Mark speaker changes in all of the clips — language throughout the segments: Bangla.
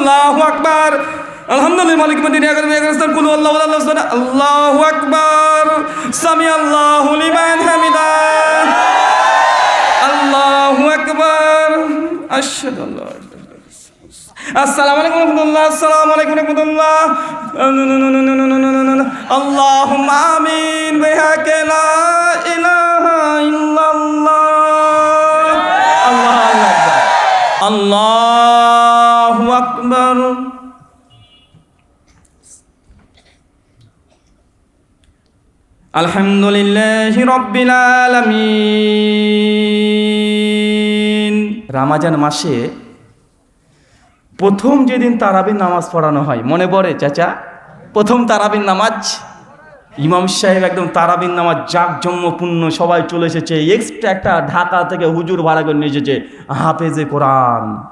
Speaker 1: আল্লাহু আকবার আলহামদুলিল্লাহ মালিক মদিনা আগর মেগাস্তান কুলু আল্লাহু আল্লাহু আল্লাহু আকবার সামি আল্লাহু লিমান হামিদা আল্লাহু আকবার আশহাদু আল্লা আসসালামু আলাইকুম রহমতুল্লাহ আসসালামু আলাইকুম রহমতুল্লাহ আল্লাহুম্মা আমিন বিহাকে লা ইলাহা ইল্লাল্লাহ আলহামদুলিল্লাহ রব্বিল আলামিন। রামাজান মাসে প্রথম যেদিন তারাবির নামাজ পড়ানো হয়, মনে পড়ে চাচা? প্রথম তারাবির নামাজ? ইমাম সাহেব একদম তারাবিন নামাজ জাকজম্যপূর্ণ সবাই চলে এসেছে। এক্সট্রা একটা ঢাকা থেকে হুজুর ভাড়া করে নিয়ে এসেছে। হাফেজে কোরআন।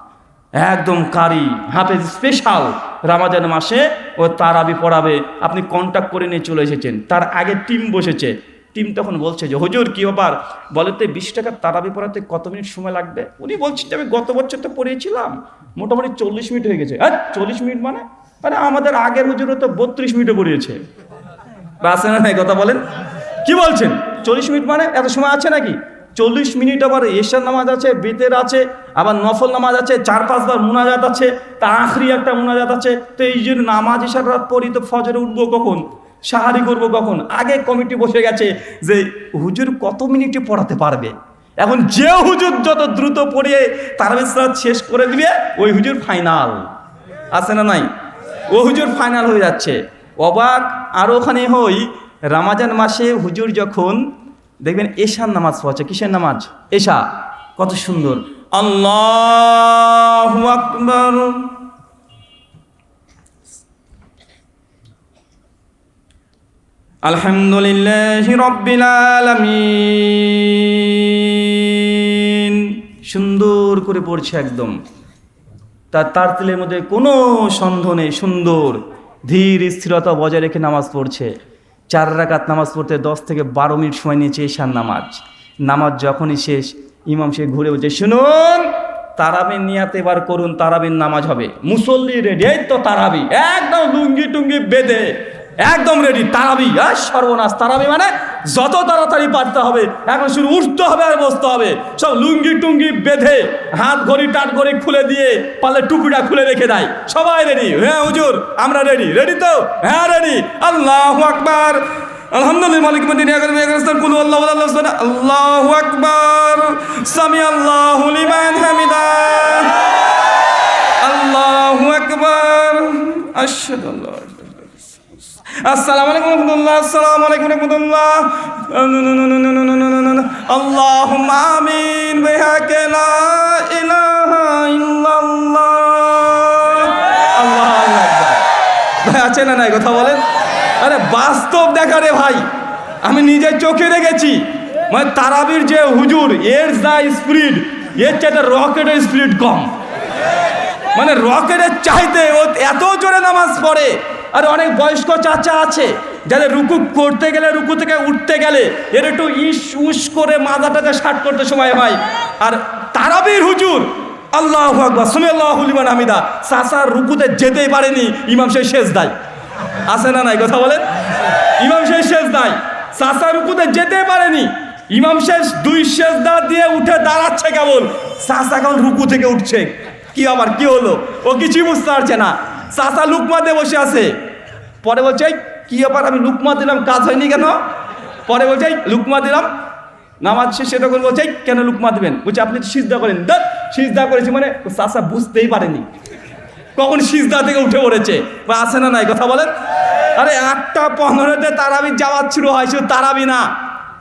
Speaker 1: একদম কারি। হাফেজ স্পেশাল রামাজান মাসে ও তারাবি পড়াবে। আপনি কন্ট্যাক্ট করে নিয়ে চলে এসেছেন। তার আগে টিম বসেছে। টিম তখন বলছে যে, হুজুর, কি ব্যাপার? তো বিশ টাকার তারাবি পড়াতে কত মিনিট সময় লাগবে? উনি বলছেন যে, আমি গত বছর তো পড়িয়েছিলাম। মোটামুটি চল্লিশ মিনিট হয়ে গেছে। হ্যাঁ চল্লিশ মিনিট মানে? মানে আমাদের আগের হুজুরও তো বত্রিশ মিনিটে পড়িয়েছে। বা আছে না কথা বলেন। কি বলছেন? চল্লিশ মিনিট মানে এত সময় আছে নাকি? চল্লিশ মিনিট আবার এশার নামাজ আছে, বেতের আছে, আবার নফল নামাজ আছে, চার পাঁচবার মোনাজাত আছে, তা আখরি একটা মোনাজাত আছে। তো এই জন্য নামাজ এশার রাত পড়ি তো ফজরে উঠবো কখন? সাহারি করব কখন? আগে কমিটি বসে গেছে যে হুজুর কত মিনিটে পড়াতে পারবে? এখন যে হুজুর যত দ্রুত পড়িয়ে তার বিশ্রাত শেষ করে দিবে, ওই হুজুর ফাইনাল আছে না নাই? ও হুজুর ফাইনাল হয়ে যাচ্ছে। অবাক আর ওখানে হই, রামাজান মাসে হুজুর যখন দেখবেন এশার নামাজ পড়ছে, কিসের নামাজ? এশা, কত সুন্দর। আল্লাহ আকবর। আলহামদুলিল্লাহ রব্বিল আলামিন। সুন্দর করে পড়ছে একদম। তার তার তিলের মধ্যে কোনো সন্দেহ নেই, সুন্দর। ধীর স্থিরতা বজায় রেখে নামাজ পড়ছে। চার রাকাত নামাজ পড়তে দশ থেকে বারো মিনিট সময় নিয়েছে ঈশান নামাজ। নামাজ যখনই শেষ, ইমাম সে ঘুরে বলছে, শুনুন তারাবিন নিয়াতে এবার করুন তারাবিন নামাজ হবে। মুসল্লি রেডি এই তো তারাবি। একদম লুঙ্গি টুঙ্গি বেঁধে, একদম রেডি তারাবি। আর সর্বনাশ, তারাবি মানে যত তাড়াতাড়ি পারতে হবে, এখন শুরু উঠতে হবে আর বসতে হবে। সব লুঙ্গি টুঙ্গি বেঁধে, হাত ঘড়ি টাট ঘড়ি খুলে দিয়ে পালে টুপিটা খুলে রেখে দেয়। সবাই রেডি হ্যাঁ হুজুর, আমরা রেডি রেডি তো? হ্যাঁ রেডি আল্লাহ আকবার। আলহামদুলিল্লাহ, মালিক আল্লাহু সামি লিমান আসসালামু আলাইকুম রহমতুল্লাহ, আসসালামু আলাইকুম রহমতুল্লাহ। আল্লাহুম্মা আমিন বিহাকে লা ইলাহা ইল্লাল্লাহ। আল্লাহু আকবার। ভাই, আছে না নাই কথা বলেন? আরে, বাস্তব দেখা রে ভাই, আমি নিজের চোখে দেখেছি। মানে তারাবির যে হুজুর, এর যা স্পিড, এর চাইতে রকেটের স্পিড কম। মানে রকেটের চাইতে ও এত জোরে নামাজ পড়ে। আর অনেক বয়স্ক চাচা আছে যাদের রুকু করতে গেলে, রুকু থেকে উঠতে গেলে এর একটু ইস উস করে মাথাটাকে শার্ট করতে সময় হয়। আর তারাবির হুজুর, আল্লাহ আকবর সুমি আল্লাহ লিমান হামিদা চাচার রুকুতে যেতেই পারেনি, ইমাম সেই শেষ দায় আছে না নাই কথা বলেন? ইমাম সেই শেষ দায় চাচা রুকুতে যেতে পারেনি, ইমাম শেষ দুই শেষ দা দিয়ে উঠে দাঁড়াচ্ছে কেবল। চাচা কেমন রুকু থেকে উঠছে। কি আবার, কি হলো? ও কিছুই বুঝতে পারছে না। চাচা লুকমা দিয়ে বসে আছে। পরে বলছে "এই, কি ব্যাপার? আমি লুকমা দিলাম কাজ হয়নি কেন? পরে বলছে লুকমা দিলাম। নামাজ শেষে তখন বলছে কেন লুকমা দেবেন? বলছে আপনি সিজদা করেন। দেখ সিজদা করেছি মানে চাচা বুঝতেই পারেনি। কখন সিজদা থেকে উঠে পড়েছে? বা আসে না নাই? কথা বলেন। আরে আটটা পনেরোতে তারাবি যাওয়ার শুরু হয় শুধু তারাবি না।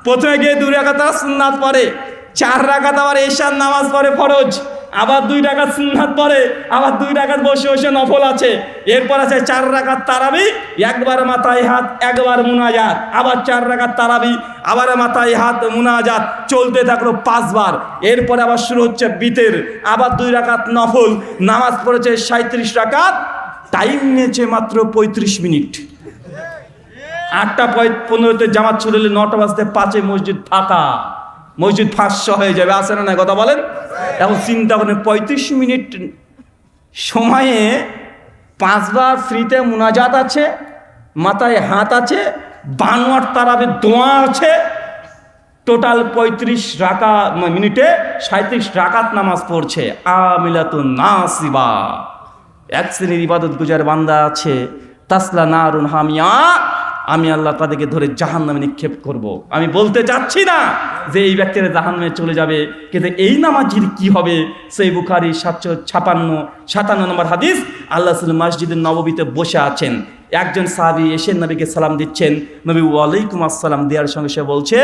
Speaker 1: প্রথমে গিয়ে দু রাখা তারা সুন্নাত পরে চার রাখাত আবার এশার নামাজ পড়ে ফরজ। আবার দুই রাকাত সুন্নাত পরে আবার দুই রাকাত বসে বসে নফল আছে। এরপর আছে চার রাকাত তারাবি, একবার মাথায় হাত, একবার মুনাজাত। আবার চার রাকাত তারাবি, আবার মাথায় হাত, মুনাজাত। চলতে থাকল পাঁচবার। এরপরে আবার শুরু হচ্ছে বিতের। আবার দুই রাকাত নফল। নামাজ পড়েছে সাঁত্রিশ রাকাত। টাইম নিয়েছে মাত্র পঁয়ত্রিশ মিনিট। আটটা পনেরোতে জামাত ছুড়লে নটা বাজতে পাঁচে মসজিদ ফাঁকা। মসজিদ ফাঁসশো হয়ে যাবে আসে না না কথা বলেন? এখন চিন্তা করেন, পঁয়ত্রিশ মিনিট সময়ে পাঁচবার ফ্রিতে মুনাজাত আছে, মাথায় হাত আছে, বানোয়ার তারাবে দোয়া আছে, টোটাল পঁয়ত্রিশ রাকা মিনিটে সাঁত্রিশ রাকাত নামাজ পড়ছে। আমিলাতুন নাসিবা। এক শ্রেণির ইবাদত গুজার বান্দা আছে, তাসলা নারুন হামিয়া। আমি আল্লাহ তাদেরকে ধরে জাহান নামে নিক্ষেপ করব। আমি বলতে চাচ্ছি না যে এই ব্যক্তিরা জাহান নামে চলে যাবে, কিন্তু এই নামাজির কি হবে? সেই বুখারি সাতশো ছাপান্ন, সাতান্ন নম্বর হাদিস, আল্লাহ মসজিদের নববীতে বসে আছেন। একজন সাহাবি এসে নবীকে সালাম দিচ্ছেন। নবী, ওয়ালাইকুম আসসালাম। দেওয়ার সঙ্গে সে বলছে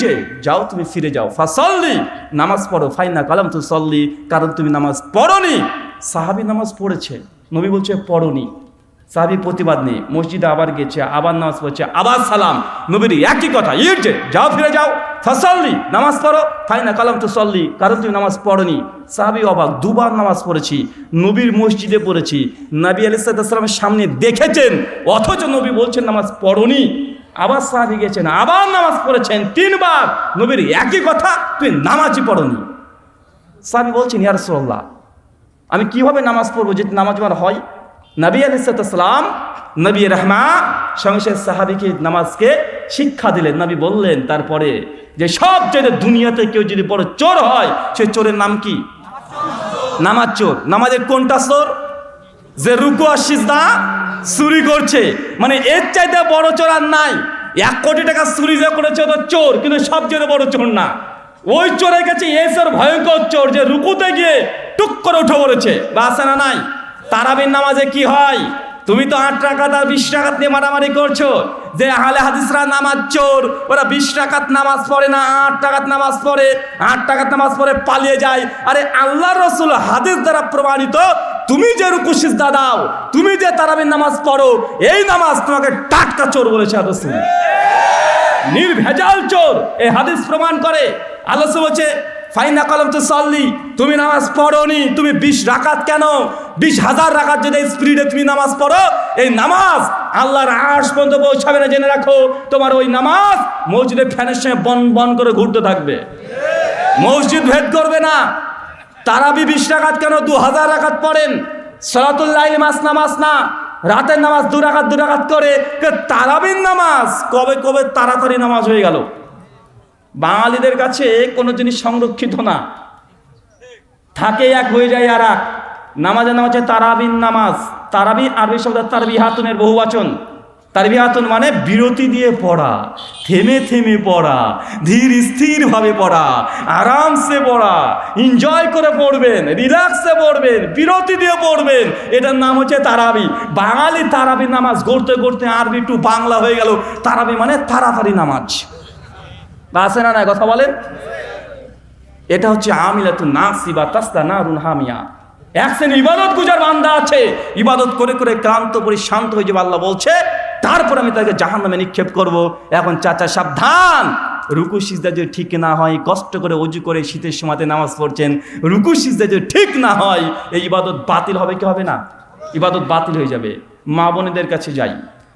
Speaker 1: যে যাও তুমি ফিরে যাও। ফাসল্লি। নামাজ পড়ো। ফাইনা কালাম তু সল্লি কারণ তুমি নামাজ পড়নি। সাহাবি নামাজ পড়েছে। নবী বলছে, পড়নি। সাহাবি প্রতিবাদ নেই। মসজিদে আবার গেছে, আবার নামাজ পড়ছে, আবার সালাম। নবীর একই কথা যে, যাও ফিরে যাও, ফাসল্লি, নামাজ পড়ো। তাই না? কালাম তু সল্লি, কারণ তুমি নামাজ পড়নি। সাহাবি অবাক, দুবার নামাজ পড়েছি, নবীর মসজিদে পড়েছি। নবী আলিসাল্লামের সামনে দেখেছেন, অথচ নবী বলছেন, নামাজ পড়নি। আবার সাহাবি গেছেন, আবার নামাজ পড়েছেন তিনবার। নবীর একই কথা তুই নামাজই পড়নি। সাহাবি বলছেন ইয়ারসোল্লাহ আমি কীভাবে নামাজ পড়ব? যে নামাজ আমার হয়? নবী আলিসাল্লাম নবী রহমা, সঙ্গে সাহাবিকে নামাজকে শিক্ষা দিলেন। নবী বললেন, তারপরে যে সব চেয়ে দুনিয়াতে কেউ যদি বড় চোর হয়, সে চোরের নাম কি? নামাজ চোর। নামাজের কোনটা চোর? যে রুকু আর সিজদা চুরি করছে। মানে এর চাইতে বড় চোর আর নাই। এক কোটি টাকা চুরি যে করেছে তো চোর, কিন্তু সব সবচেয়ে বড় চোর না। ওই চোরের কাছে এসের ভয়ঙ্কর চোর যে রুকুতে গিয়ে টুক করে উঠে পড়েছে। বা আছে না নাই? তারাবির নামাজে কি হয়? তুমি তো আট টাকা আর বিশ টাকাত নিয়ে মারামারি করছ। যে আহলে হাদিসরা নামাজ চোর, ওরা বিশ টাকাত নামাজ পড়ে না, আট টাকাত নামাজ পড়ে। আট টাকাত নামাজ পড়ে পালিয়ে যায়। আরে আল্লাহ রসুল হাদিস দ্বারা প্রমাণিত, তুমি যে রুকু সিজদা দাও, তুমি যে তারাবির নামাজ পড়ো, এই নামাজ তোমাকে টাটকা চোর বলেছে রসুল। নির্ভেজাল চোর, এই হাদিস প্রমাণ করে। আল্লাহ বলছে ফাইনা কলম তো সল্লি তুমি নামাজ পড়োনি, তুমি বিশ রাকাত কেন? বিশ হাজার রাকাত যদি স্পিডে তুমি নামাজ পড়ো, এই নামাজ আল্লাহর আশ পর্যন্ত পৌঁছাবে না জেনে রাখো, তোমার ওই নামাজ মসজিদের ফ্যানের সঙ্গে বন বন করে ঘুরতে থাকবে। মসজিদ ভেদ করবে না। তারাবি বিশ রাকাত কেন? দু হাজার রাকাত পড়েন। সলাতুল্লাইল মাস নামাজ না, রাতের নামাজ দু রাকাত দু রাকাত করে তারাবির নামাজ, কবে কবে তাড়াতাড়ি নামাজ হয়ে গেল। বাঙালিদের কাছে কোনো জিনিস সংরক্ষিত না। থাকে এক হয়ে যায় আর এক। নামাজের নাম হচ্ছে তারাবিন নামাজ। তারাবি আরবি শব্দ তারবি হাতুনের বহু বচন তারবি হাতুন মানে বিরতি দিয়ে পড়া, থেমে থেমে পড়া, ধীর স্থিরভাবে পড়া, আরামসে পড়া এনজয় করে পড়বেন রিল্যাক্সে পড়বেন, বিরতি দিয়ে পড়বেন। এটার নাম হচ্ছে তারাবি। বাঙালি তারাবি নামাজ গড়তে গড়তে আরবি টু বাংলা হয়ে গেল। তারাবি মানে তাড়াতাড়ি নামাজ। বা আছে না না কথা বলেন? এটা হচ্ছে আমিলাতু নাসি বা তাস্তা নারুন হামিয়া। এক শ্রেণি ইবাদত গুজার বান্দা আছে। ইবাদত করে করে ক্লান্ত পরিশান্ত হয়ে যাবে আল্লাহ বলছে, তারপর আমি তাকে জাহান নামে নিক্ষেপ করব। এখন চাচা সাবধান। রুকু, সিজদা যদি ঠিক না হয়, কষ্ট করে অজু করে শীতের সময়তে নামাজ পড়ছেন, রুকু, সিজদা যদি ঠিক না হয়, এই ইবাদত বাতিল হবে কি হবে না? ইবাদত বাতিল হয়ে যাবে। মা বোনেদের কাছে যাই।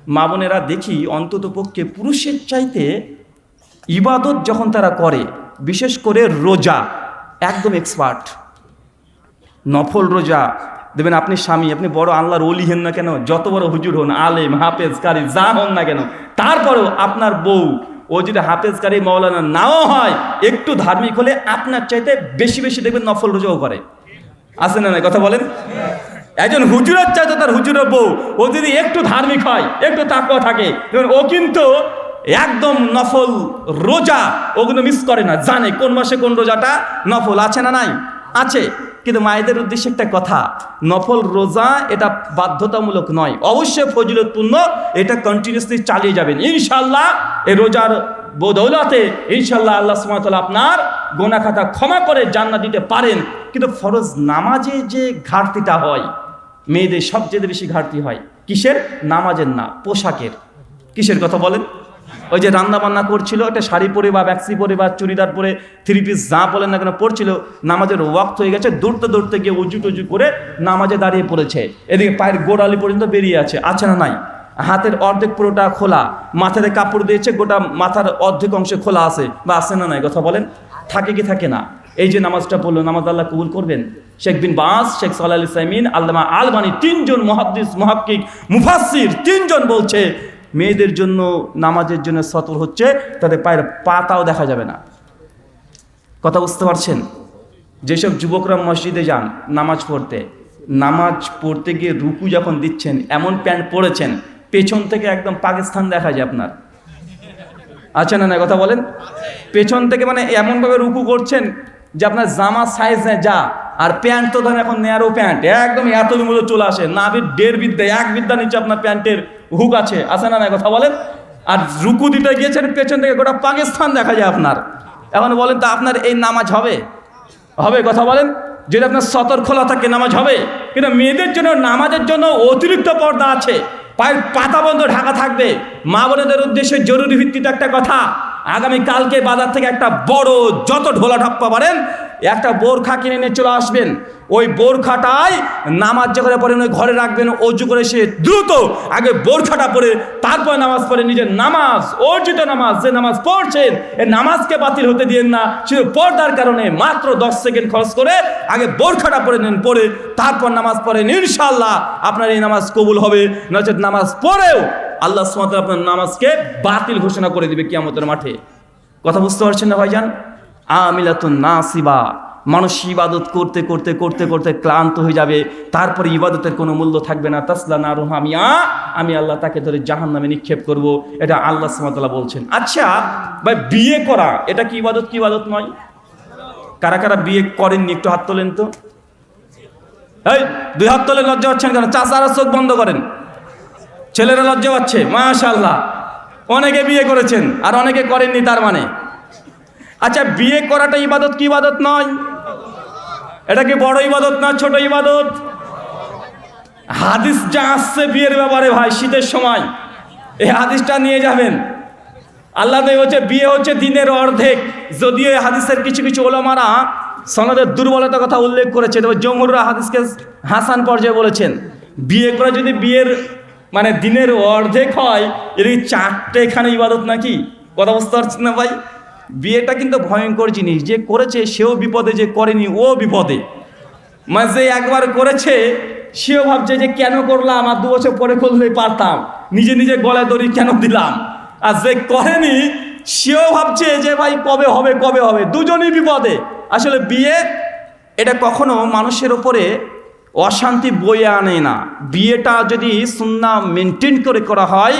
Speaker 1: মা বোনেরা দেখি অন্তত পক্ষে পুরুষের চাইতে ইবাদত যখন তারা করে, বিশেষ করে রোজা, একদম এক্সপার্ট নফল রোজা, দেখবেন আপনি স্বামী, আপনি বড় আল্লাহর অলি হেন না কেন? যত বড় হুজুর হন, আলেম, হাফেজ, কারি, যা হন না কেন? তারপরেও আপনার বউ, ও যদি হাফেজ, কারি মৌলানা নাও হয়, একটু ধার্মিক হলে আপনার চাইতে বেশি বেশি দেখবেন নফল রোজাও করে। আছে না না কথা বলেন? একজন হুজুরের চাইতে তার হুজুরের বউ, ও যদি একটু ধার্মিক হয়, একটু তাকুয়া থাকে ও কিন্তু একদম নফল রোজা ওগুলো মিস করে না। জানে কোন মাসে কোন রোজাটা নফল আছে না নাই? আছে। কিন্তু মায়েদের উদ্দেশ্যে একটা কথা, নফল রোজা এটা বাধ্যতামূলক নয়। অবশ্যই ফজিলতপূর্ণ এটা কন্টিনিউসলি চালিয়ে যাবেন। ইনশাল্লাহ এই রোজার বদৌলতে ইনশাল্লাহ আল্লাহ সুমাতাল আপনার গোনা খাতা ক্ষমা করে জান্নাত দিতে পারেন। কিন্তু ফরজ নামাজে যে ঘাটতিটা হয়, মেয়েদের সবচেয়ে বেশি ঘাটতি হয়, কিসের? নামাজের না, পোশাকের। কিসের কথা বলেন? ওই যে রান্না বান্না করছিল, একটা শাড়ি পরে বা ব্যাক্সি পরে বা চুড়িদার পরে থ্রি পিস যা বলেন না কেন পড়ছিল নামাজের ওয়াক্ত হয়ে গেছে, দৌড়তে দৌড়তে গিয়ে উজু টুজু করে নামাজে দাঁড়িয়ে পড়েছে। এদিকে পায়ের গোড়ালি পর্যন্ত বেরিয়ে আছে আছে না নাই? হাতের অর্ধেক পুরোটা খোলা, মাথাতে কাপড় দিয়েছে, গোটা মাথার অর্ধেক অংশে খোলা আছে, বা আছে না নাই? কথা বলেন। থাকে কি থাকে না? এই যে নামাজটা পড়ল, নামাজ আল্লাহ কবুল করবেন? শেখ বিন বাস, শেখ সাল্লাহ সাইমিন আল্লামা আলবানি, তিনজন মহাদ্দিস, মহাক্কিক মুফাসির তিনজন বলছে মেয়েদের জন্য, নামাজের জন্য সতর হচ্ছে, তাদের পায়ের পাতাও দেখা যাবে না। কথা বুঝতে পারছেন? যেসব যুবকরা মসজিদে যান নামাজ পড়তে নামাজ পড়তে গিয়ে রুকু যখন দিচ্ছেন, এমন প্যান্ট পরেছেন, পেছন থেকে একদম পাকিস্তান দেখা যায় আপনার। আছে না না কথা বলেন? পেছন থেকে মানে এমনভাবে রুকু করছেন যে আপনার জামা সাইজ নেয় যা, আর প্যান্ট তো ধরেন এখন ন্যারো প্যান্ট, একদম এত চলে আসে। নাবির দেড় বিদ্যা, এক বিদ্যা নিচে আপনার প্যান্টের হুক আছে আছে না না কথা বলেন? আর রুকু দিতে গিয়েছেন, পেছন থেকে গোটা পাকিস্তান দেখা যায় আপনার। এখন বলেন তো আপনার এই নামাজ হবে? হবে কথা বলেন? যদি আপনার সতর খোলা থাকে, নামাজ হবে? কিন্তু মেয়েদের জন্য, নামাজের জন্য অতিরিক্ত পর্দা আছে। পায়ের পাতা বন্ধ ঢাকা থাকবে। মা বোনেদের উদ্দেশ্যে জরুরি ভিত্তিতে একটা কথা। আগামী কালকে বাজার থেকে একটা বড় যত ঢোলা ঢাপ্পা পারেন একটা বোরখা কিনে নিয়ে চলে আসবেন। ওই বোরখাটায় নামাজ যখন পড়েন ওই ঘরে রাখবেন, অজু করে সে দ্রুত আগে বোরখাটা পরে তারপর নামাজ পড়ে, নিজের নামাজ, অর্জিত নামাজ, যে নামাজ পড়ছেন, এ নামাজকে বাতিল হতে দিন না, শুধু পর্দার কারণে মাত্র দশ সেকেন্ড খরচ করে আগে বোরখাটা পরে নেন পরে তারপর নামাজ পড়েন ইনশাল্লাহ আপনার এই নামাজ কবুল হবে, নচেত নামাজ পড়েও আল্লাহ সুমাত আপনার নামাজকে বাতিল ঘোষণা করে দিবে কিয়ামতের মাঠে। কথা বুঝতে পারছেন না ভাইজান? আমিলাতুন নাসিবা। মানুষ ইবাদত করতে করতে করতে করতে ক্লান্ত হয়ে যাবে। তারপরে ইবাদতের কোনো মূল্য থাকবে না। তাসলা না রুহামিয়া, আমি আল্লাহ তাকে ধরে জাহান নামে নিক্ষেপ করব। এটা আল্লাহ সুমাতাল্লাহ বলছেন। আচ্ছা ভাই, বিয়ে করা, এটা কি ইবাদত কি ইবাদত নয়? কারা কারা বিয়ে করেননি, একটু হাত তোলেন তো। এই, দুই হাত তোলে লজ্জা হচ্ছেন কেন? চাষারা চোখ বন্ধ করেন। ছেলেরা লজ্জা পাচ্ছে মাশাল্লাহ অনেকে বিয়ে করেছেন, আর অনেকে করেননি তার মানে। আচ্ছা বিয়ে করাটা ইবাদত কি ইবাদত নয়? এটা কি বড় ইবাদত না ছোট ইবাদত? হাদিস যা আসছে বিয়ের ব্যাপারে ভাই, শীতের সময়। এই হাদিসটা নিয়ে যাবেন। আল্লাহ হচ্ছে, বিয়ে হচ্ছে দিনের অর্ধেক। যদিও এই হাদিসের কিছু কিছু ওলামারা সনদের দুর্বলতার কথা উল্লেখ করেছে, তবে জমহুররা হাদিসকে হাসান পর্যায়ে বলেছেন। বিয়ে করে যদি বিয়ের মানে দিনের অর্ধেক হয়। এর চারটে এখানে ইবাদত নাকি? কথা বুঝতে পারছেন না ভাই? বিয়েটা কিন্তু ভয়ঙ্কর জিনিস। যে করেছে, সেও বিপদে, যে করেনি, ও বিপদে। মানে যে একবার করেছে, সেও ভাবছে যে কেন করলাম? আর দু বছর পরে করলেই পারতাম। নিজে নিজে গলায় দড়ি কেন দিলাম? আর যে করেনি, সেও ভাবছে যে ভাই, কবে হবে কবে হবে? দুজনই বিপদে। আসলে বিয়ে, এটা কখনো মানুষের ওপরে অশান্তি বয়ে আনে না। বিয়েটা যদি সুন্না মেনটেন করে করা হয়,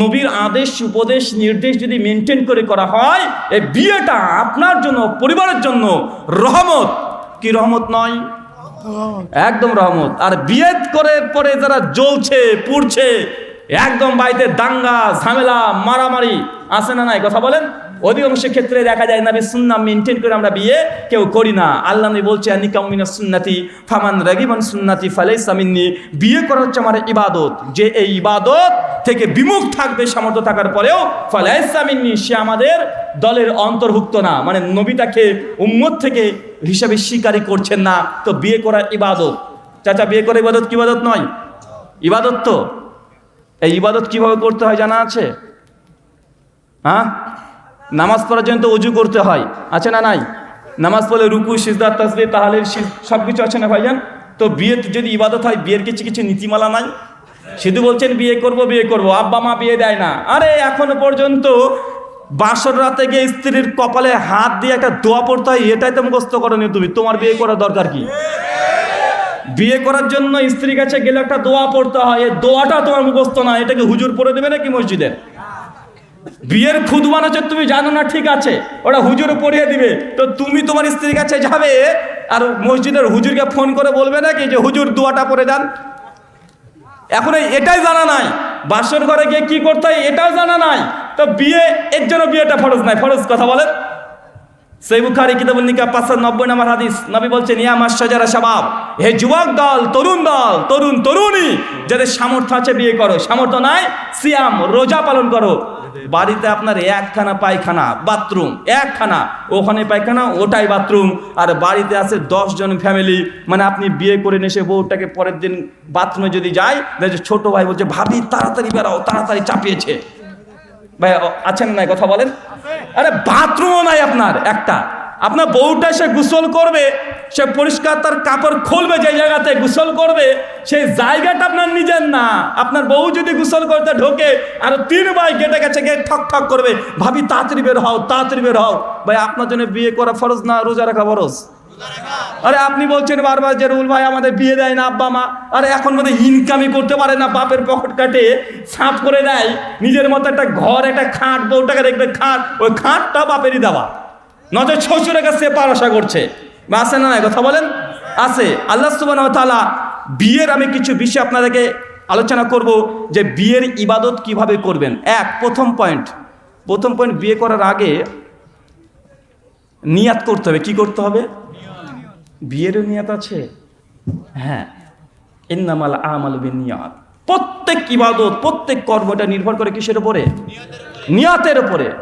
Speaker 1: নবীর আদেশ, উপদেশ, নির্দেশ যদি মেনটেন করে করা হয়, এই বিয়েটা আপনার জন্য, পরিবারের জন্য রহমত। কি রহমত নয়? একদম রহমত। আর বিয়ে করে পরে যারা জ্বলছে, পুড়ছে, একদম বাড়িতে দাঙ্গা, ঝামেলা, মারামারি আসে না নাই? কথা বলেন? অধিকাংশ ক্ষেত্রে দেখা যায় নাবি সুন্না মেনটেন করে আমরা বিয়ে কেউ করি না। আল্লাহ নবী বলছে নিকামিনা সুন্নাতি ফামান রাগিবান সুন্নাতি ফালাই সামিন্নি বিয়ে করা হচ্ছে আমার ইবাদত। যে এই ইবাদত থেকে বিমুখ থাকবে সামর্থ্য থাকার পরেও ফালাই সামিন্নি সে আমাদের দলের অন্তর্ভুক্ত না। মানে নবী তাকে উম্মত থেকে হিসাবে স্বীকারই করছেন না। তো বিয়ে করা ইবাদত। চাচা, বিয়ে করা ইবাদত কি ইবাদত নয়? ইবাদত তো। এই ইবাদত কীভাবে করতে হয় জানা আছে? হ্যাঁ? নামাজ পড়ার জন্য তো অজু করতে হয়, আছে না নাই? নামাজ পড়লে রুকু সিজদার তাসবি তাহলে সব কিছু আছে না ভাইজান? তো বিয়ে যদি ইবাদত হয়, বিয়ের কিছু কিছু নীতিমালা নাই? শুধু বলছেন, বিয়ে করব বিয়ে করব। আব্বা মা বিয়ে দেয় না। আরে, এখনও পর্যন্ত বাসর রাতে গিয়ে স্ত্রীর কপালে হাত দিয়ে একটা দোয়া পড়তে হয়, এটাই তো মুখস্থ করনি তুমি। তোমার বিয়ে করার দরকার কি? বিয়ে করার জন্য স্ত্রীর কাছে গেলে একটা দোয়া পড়তে হয়, এই দোয়াটা তোমার মুখস্থ না। এটাকে হুজুর পড়ে দেবে নাকি মসজিদে? বিয়ের খুদ বানাচ্ছে, তুমি জানো না, ঠিক আছে। ওটা হুজুর পড়িয়ে দিবে। তো তুমি তোমার স্ত্রীর কাছে যাবে আর মসজিদের হুজুরকে ফোন করে বলবে নাকি যে, হুজুর, দোয়াটা পড়ে দেন। এখন এটাই জানা নাই। বাসর ঘরে গিয়ে কি করতে হয়, এটাও জানা নাই। তো বিয়ে, এর জন্য বিয়েটা ফরজ নাই। ফরজ কথা বলেন। সেই বুখারি কিতাবুল নিকা পাঁচশো নব্বই নম্বর হাদিস। নবী বলছেন, ইয়া মাসাজারা শাবাব, হে যুবক দল, তরুণ দল, তরুণ, তরুণী, যাদের সামর্থ্য আছে বিয়ে করো। সামর্থ্য নাই, সিয়াম, রোজা পালন করো। বাড়িতে আপনার একখানা পায়খানা, বাথরুম, একখানা। ওখানে পায়খানা, ওটাই বাথরুম। আর বাড়িতে আছে জন ফ্যামিলি। মানে আপনি বিয়ে করে এসে বউটাকে পরের দিন বাথরুমে যদি যায় ছোট ভাই বলছে, ভাবি, তাড়াতাড়ি বেড়াও তাড়াতাড়ি চাপিয়েছে। ভাই, আছেন না কথা বলেন। আরে, বাথরুমও নাই আপনার, একটা। আপনার বউটা সে গোসল করবে, সে পরিষ্কার তার কাপড় খুলবে যে জায়গাতে গোসল করবে, সেই জায়গাটা আপনার নিজের না। আপনার বউ যদি গোসল করতে ঢোকে, আর তিন ভাই গেটে গেছে, গিয়ে ঠক ঠক করবে, ভাবি, তাড়াতাড়ি বের হও, তাড়াতাড়ি বের হও। ভাই, আপনার জন্য বিয়ে করা ফরজ না, রোজা রাখা ফরজ? আরে, আপনি বলছেন বারবার যে রুল ভাই আমাদের বিয়ে দেয় না আব্বা, মা। আরে, এখন মধ্যে ইনকামই করতে পারে না, বাপের পকেট কাটে সাফ করে দেয়। নিজের মতো একটা ঘর, একটা খাট, বউটাকে দেখবে খাট, ওই খাটটা বাপেরই দেওয়া। নজর শ্বশুরের কাছে পার আশা করছে। বা আছে না কথা বলেন? আছে। আল্লাহ সুবাহ বিয়ের আমি কিছু বিষয় আপনাদেরকে আলোচনা করব যে বিয়ের ইবাদত কীভাবে করবেন। এক, প্রথম পয়েন্ট প্রথম পয়েন্ট বিয়ে করার আগে নিয়াত করতে হবে। কি করতে হবে? বিয়েরও নিয়াত আছে। হ্যাঁ। ইন্নামাল আমাল বিন নিয়াত প্রত্যেক ইবাদত, প্রত্যেক কর্মটা নির্ভর করে কিসের উপরে? নিয়াতের উপরে।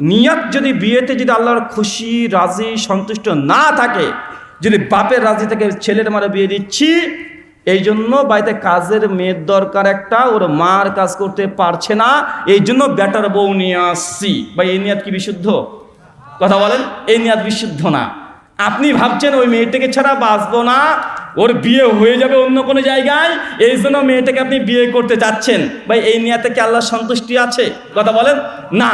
Speaker 1: নিয়াত যদি বিয়েতে যদি আল্লাহর খুশি, রাজি, সন্তুষ্ট না থাকে, যদি বাপের রাজি থেকে ছেলের মারা বিয়ে দিচ্ছি, এই জন্য বাড়িতে কাজের মেয়ের দরকার একটা, ওর মার কাজ করতে পারছে না, এই জন্য ব্যাটার বউ নিয়ে আসছি। বা এই নিয়াত কি বিশুদ্ধ? কথা বলেন, এই নিয়াত বিশুদ্ধ না। আপনি ভাবছেন ওই মেয়েটাকে ছাড়া বাঁচবো না ওর বিয়ে হয়ে যাবে অন্য কোনো জায়গায়, এই জন্য মেয়েটাকে আপনি বিয়ে করতে যাচ্ছেন। ভাই, এই নিয়াতে কি আল্লাহর সন্তুষ্টি আছে? কথা বলেন? না,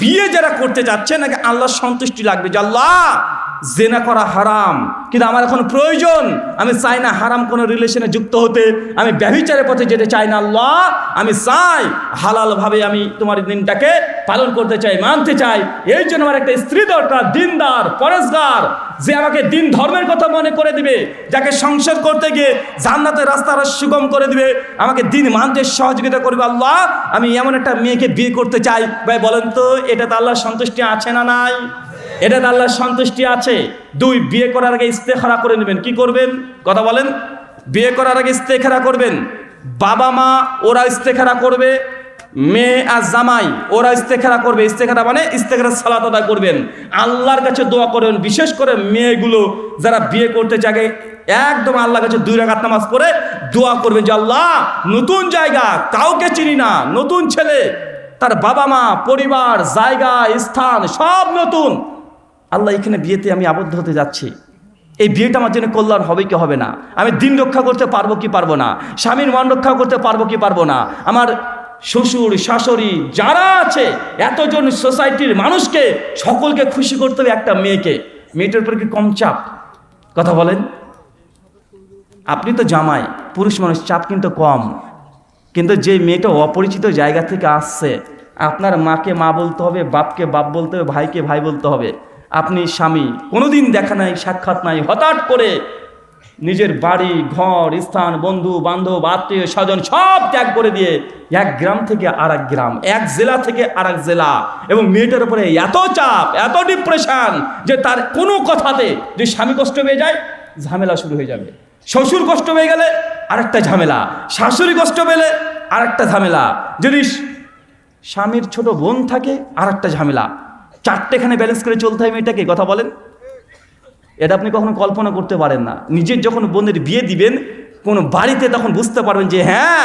Speaker 1: বিয়ে যারা করতে যাচ্ছেন নাকি আল্লাহর সন্তুষ্টি লাগবে। যে আল্লাহ জেনা করা হারাম। কিন্তু আমার এখন প্রয়োজন। আমি চাই না হারাম কোনো রিলেশনে যুক্ত হতে। আমি ব্যভিচারের পথে যেতে চাই না আল্লাহ। আমি চাই হালালভাবে আমি তোমার দিনটাকে পালন করতে চাই, মানতে চাই। এই জন্য আমার একটা স্ত্রী দরকার, দিনদার, পরেশগার, যে আমাকে দিন ধর্মের কথা মনে করে দিবে, যাকে সংসার করতে গিয়ে জান্নাতের রাস্তাটা সুগম করে দিবে। আমাকে দিন মানতে সহযোগিতা করবে আল্লাহ। আমি এমন একটা মেয়েকে বিয়ে করতে চাই। ভাই, বলেন তো, এটা তো আল্লাহর সন্তুষ্টি আছে না নাই? এটা তো আল্লাহর সন্তুষ্টি আছে। দুই, বিয়ে করার আগে ইস্তেখারা করে নেবেন। কি করবেন? কথা বলেন। বিয়ে করার আগে ইস্তেখারা করবেন। বাবা মা, ওরা ইস্তেখারা করবে। মেয়ে আর জামাই, ওরা ইস্তেখারা করবে। ইস্তেখারা মানে ইস্তেখারা সালাত আদায় করবেন। আল্লাহর কাছে দোয়া করবেন বিশেষ করে মেয়েগুলো যারা বিয়ে করতে চাগে একদম আল্লাহর কাছে দুই রাকাত নামাজ পড়ে দোয়া করবে যে আল্লাহ, নতুন জায়গা, কাউকে চিনি না, নতুন ছেলে, তার বাবা মা, পরিবার, জায়গা, স্থান, সব নতুন। আল্লাহ, এখানে বিয়েতে আমি আবদ্ধ হতে যাচ্ছি। এই বিয়েটা আমার জন্য কল্যাণ হবে কি হবে না? আমি দিন রক্ষা করতে পারব কি পারব না? স্বামীর মান রক্ষা করতে পারব কি পারব না? আমার শ্বশুর, শাশুড়ি যারা আছে, এতজন সোসাইটির মানুষকে সকলকে খুশি করতে হবে একটা মেয়েকে। মেয়েটার উপর কি কম চাপ? কথা বলেন। আপনি তো জামাই, পুরুষ মানুষ, চাপ কিন্তু কম। কিন্তু যে মেয়েটা অপরিচিত জায়গা থেকে আসছে, আপনার মাকে মা বলতে হবে, বাপকে বাপ বলতে হবে, ভাইকে ভাই বলতে হবে। আপনি স্বামী, কোনোদিন দেখা নাই, সাক্ষাৎ নাই, হঠাৎ করে নিজের বাড়ি, ঘর, স্থান, বন্ধু, বান্ধব, আত্মীয়, স্বজন সব ত্যাগ করে দিয়ে এক গ্রাম থেকে আর গ্রাম, এক জেলা থেকে আর জেলা এবং মেয়েটার উপরে এত চাপ, এত ডিপ্রেশন যে তার কোনো কথাতে যে স্বামী কষ্ট পেয়ে যায়, ঝামেলা শুরু হয়ে যাবে। শ্বশুর কষ্ট পেয়ে গেলে আরেকটা ঝামেলা, শাশুড়ি কষ্ট পেলে আরেকটা ঝামেলা। যদি স্বামীর ছোট বোন থাকে আর একটা ঝামেলা। চারটেখানে ব্যালেন্স করে চলতে হয় মেয়েটাকে, কথা বলেন। এটা আপনি কখনো কল্পনা করতে পারেন না। নিজের যখন বোনের বিয়ে দিবেন, কোনো বাড়িতে তখন বুঝতে পারবেন যে হ্যাঁ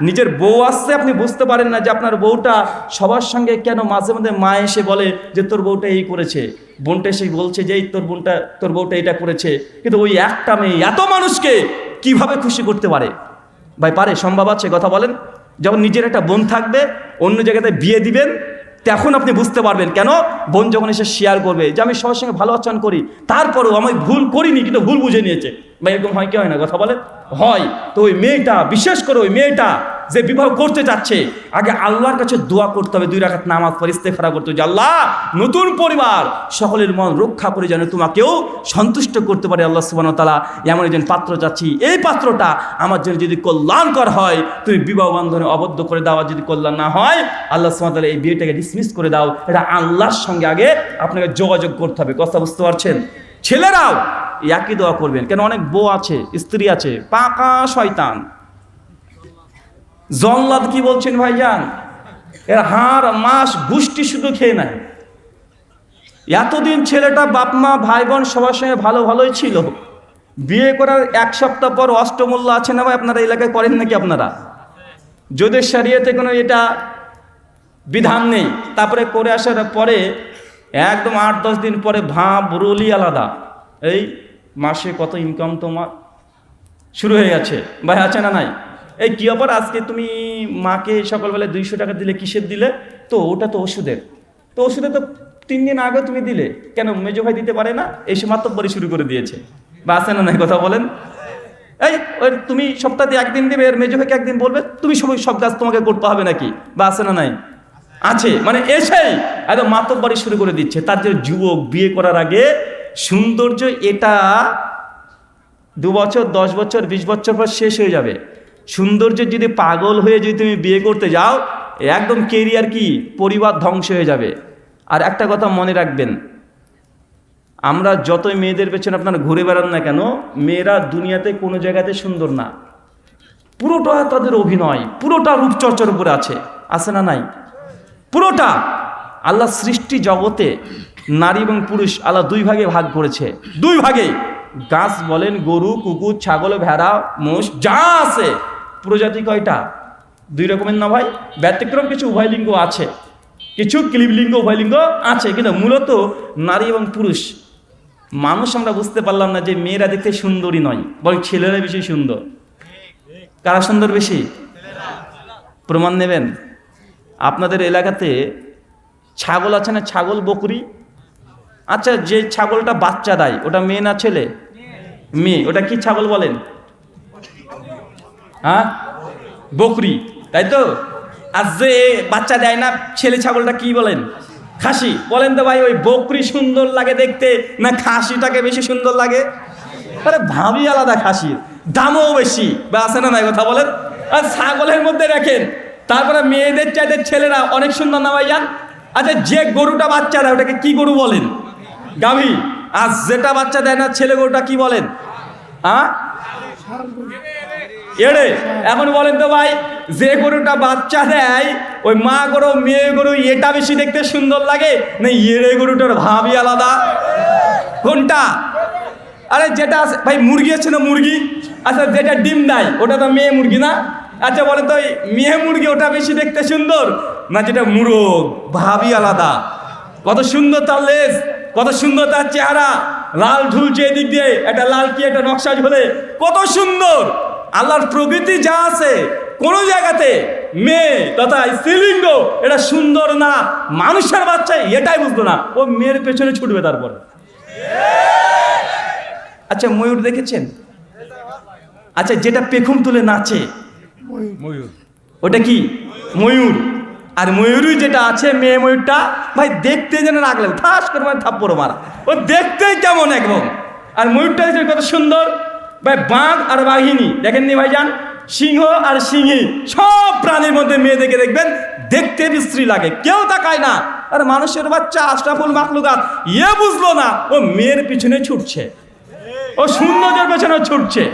Speaker 1: নিজের বউ আসছে। আপনি বুঝতে পারেন না যে আপনার বউটা সবার সঙ্গে কেন মাঝে মাঝে মা এসে বলে যে, তোর বউটা এই করেছে। বোনটা এসে বলছে যে, এই তোর বোনটা, তোর বউটা এটা করেছে। কিন্তু ওই একটা মেয়ে এত মানুষকে কীভাবে খুশি করতে পারে? ভাই, পারে, সম্ভব আছে, কথা বলেন। যখন নিজের একটা বোন থাকবে, অন্য জায়গাতে বিয়ে দিবেন তখন আপনি বুঝতে পারবেন কেন? বোন যখন এসে শেয়ার করবে, যে আমি সবার সঙ্গে ভালো আচরণ করি, তারপরেও আমি ভুল করিনি, কিন্তু ভুল বুঝে নিয়েছে। বা এরকম হয় কি হয় না? কথা বলে? হয়। তো ওই মেয়েটা, বিশেষ করে ওই মেয়েটা যে বিবাহ করতে চাচ্ছে আগে আল্লাহর কাছে দোয়া করতে হবে, দুই রাখাত নামাজ পরিস্তে খারাপ করতে হবে। আল্লাহ, নতুন পরিবার, সকলের মন রক্ষা করে যেন তোমাকেও সন্তুষ্ট করতে পারে আল্লাহ সুবান তালা এমন একজন পাত্র চাচ্ছি, এই পাত্রটা আমার জন্য যদি কল্যাণকর হয়, তুমি বিবাহ বন্ধনে অবদ্ধ করে দাও যদি কল্যাণ না হয়, আল্লাহ সুবান তালা এই বিয়েটাকে ডিসমিস করে দাও। এটা আল্লাহর সঙ্গে আগে আপনাকে যোগাযোগ করতে হবে। কথা বুঝতে পারছেন? ছেলেরাও একই দোয়া করবেন। কেন? অনেক বউ আছে, স্ত্রী আছে, পাকা শয়তান। জল্লাদ কি বলছেন ভাইজান? এর হাড়, মাস গুষ্টি শুধু খেয়ে নেয় এতদিন ছেলেটা বাপমা ভাই বোন সবার সঙ্গে ভালো, ভালোই ছিল। বিয়ে করার এক সপ্তাহ পর অষ্টমূল্য আছে না ভাই, আপনারা এলাকায় করেন নাকি আপনারা? যদি সারিয়েতে কোনো এটা বিধান নেই, তারপরে করে আসার পরে একদম আট, দশ দিন পরে ভাব, রলি আলাদা। এই মাসে কত ইনকাম তোমার? শুরু হয়ে গেছে। ভাই, আছে না নাই? এই কি ব্যাপার আজকে তুমি মাকে সকালবেলায় দুইশো টাকা দিলে, কিসের দিলে? তো ওটা তো ওষুধের। তো ওষুধে তো তিন দিন আগে তুমি দিলে। কেন মেজো ভাই দিতে পারে না? এসে মাত্রপরি শুরু করে দিয়েছে। বা আসে না নাই কথা বলেন? এই, ওই তুমি সপ্তাহে একদিন দিবে, এর মেজো ভাইকে একদিন বলবে, তুমি সবাই সব কাজ তোমাকে করতে হবে নাকি? বা আসে না নাই? আছে। মানে এসেই একদম মাতব্বারি শুরু করে দিচ্ছে। তার যে যুবক বিয়ে করার আগে সৌন্দর্য এটা দু বছর, দশ বছর, বিশ বছর পর শেষ হয়ে যাবে। সৌন্দর্য যদি পাগল হয়ে যদি তুমি বিয়ে করতে যাও একদম কেরিয়ার কি? পরিবার ধ্বংস হয়ে যাবে। আর একটা কথা মনে রাখবেন, আমরা যতই মেয়েদের পেছনে আপনারা ঘুরে বেড়ান না কেন, মেয়েরা দুনিয়াতে কোনো জায়গাতে সুন্দর না। পুরোটা তাদের অভিনয়, পুরোটা রূপচর্চার উপরে আছে। আছে না নাই? পুরোটা! আল্লাহ সৃষ্টি জগতে নারী এবং পুরুষ আল্লাহ দুই ভাগে ভাগ করেছে। দুই ভাগে! গাছ বলেন গরু, কুকুর, ছাগল, ভেড়া, মোষ, যা আছে! প্রজাতি কয়টা? দুই রকমের না ভাই? ব্যতিক্রম কিছু উভয়লিঙ্গ আছে। কিছু ক্লিবলিঙ্গ উভয়লিঙ্গ আছে। কিন্তু মূলত নারী এবং পুরুষ। মানুষ আমরা বুঝতে পারলাম না যে মেয়েরা দেখতে সুন্দরী নয়, বরং ছেলেরা বেশি সুন্দর। কারা সুন্দর বেশি? প্রমাণ নেবেন। আপনাদের এলাকাতে ছাগল আছে না? ছাগল, বকরি? আচ্ছা যে ছাগলটা বাচ্চা দেয়, ওটা মেয়ে না ছেলে? মেয়ে। ওটা কি ছাগল বলেন? হ্যাঁ? বকরি, তাই তো? আর যে বাচ্চা দেয় না, ছেলে ছাগলটা কি বলেন? খাসি। বলেন তো ভাই, ওই বকরি সুন্দর লাগে দেখতে না খাসিটাকে বেশি সুন্দর লাগে? আরে ভাবি আলাদা খাসির, দামও বেশি। বা আছে না নাই কথা বলেন? আর ছাগলের মধ্যে রাখেন তারপরে মেয়েদের চাইতে ছেলেরা অনেক সুন্দর না ভাইয়া? আচ্ছা যে গরুটা বাচ্চা দেয়, ওটাকে কি গরু বলেন? গাভী। আর যেটা বাচ্চা দেয় না, ছেলে গরুটা কি বলেন? হ্যাঁ এড়ে। এখন বলেন তো ভাই, যে গরুটা বাচ্চা দেয়, ওই মা গরু, মেয়ে গরু, এটা বেশি দেখতে সুন্দর লাগে না এড়ে গরুটার ভাবই আলাদা? কোনটা? আরে যেটা ভাই, মুরগি আছে না মুরগি? আচ্ছা যেটা ডিম দেয়, ওটা তো মেয়ে মুরগি না? আচ্ছা বলেন তো মেয়ে মুরগি ওটা বেশি দেখতে সুন্দর না যেটা মুরগ? ভাবই আলাদা। কত সুন্দর তার লেজ, কত সুন্দর তার চেহারা। লাল ঝুলছে এদিক দিয়ে, একটা লাল কি একটা নকশা ঝোলে কত সুন্দর! আল্লাহর প্রকৃতি যা আছে, কোন জায়গাতে মেয়ে তথা স্ত্রীলিঙ্গ, এটা সুন্দর না, মানুষের বাচ্চা এটাই বুঝলো না, ও মেয়ের পেছনে ছুটবে তারপর। আচ্ছা ময়ূর দেখেছেন? আচ্ছা যেটা পেখম তুলে নাচে ময়ূর ওটা কি? ময়ূর। আর ময়ূরই যেটা আছে, মেয়ে ময়ূরটা, ভাই, দেখতে যেন রাখলেন ঠাস করে মানে থাপ্পড় মারা। ও দেখতেই কেমন একদম। আর ময়ূরটা কত সুন্দর? ভাই, বাঘ আর বাঘিনী দেখেননি ভাইজান, সিংহ আর সিংহী, সব প্রাণীর মধ্যে মেয়েদেরকে দেখবেন, দেখতে বিশ্রী লাগে, কেউ তাকায় না। আর মানুষের বাচ্চা, আশরাফুল মাকলুকাত ইয়ে বুঝলো না, ও মেয়ের পিছনে ছুটছে। ও সৌন্দর্যের পেছনে ছুটছে।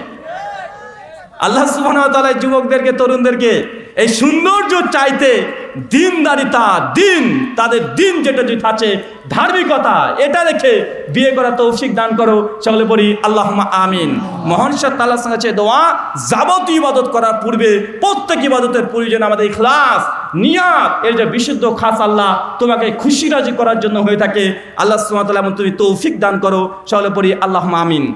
Speaker 1: আল্লাহ সুবহান যুবকদেরকে, তরুণদেরকে, এই সৌন্দর্য চাইতে দিনদারিতা দিন, তাদের দিন যেটা যেটা আছে, ধার্মিকতা, এটা রেখে বিয়ে করা তৌফিক দান করো। সকলে পড়ি আল্লাহ আমিন। মহান সঙ্গে দোয়া, যাবতীয় ইবাদত করার পূর্বে প্রত্যেক ইবাদতের প্রয়োজন আমাদের ইখলাস, নিয়াত, এর যে বিশুদ্ধ খাস আল্লাহ তোমাকে খুশি রাজি করার জন্য হয়ে থাকে। আল্লাহ এমন তুমি তৌফিক দান করো। সকলে পড়ি আল্লাহ আমিন।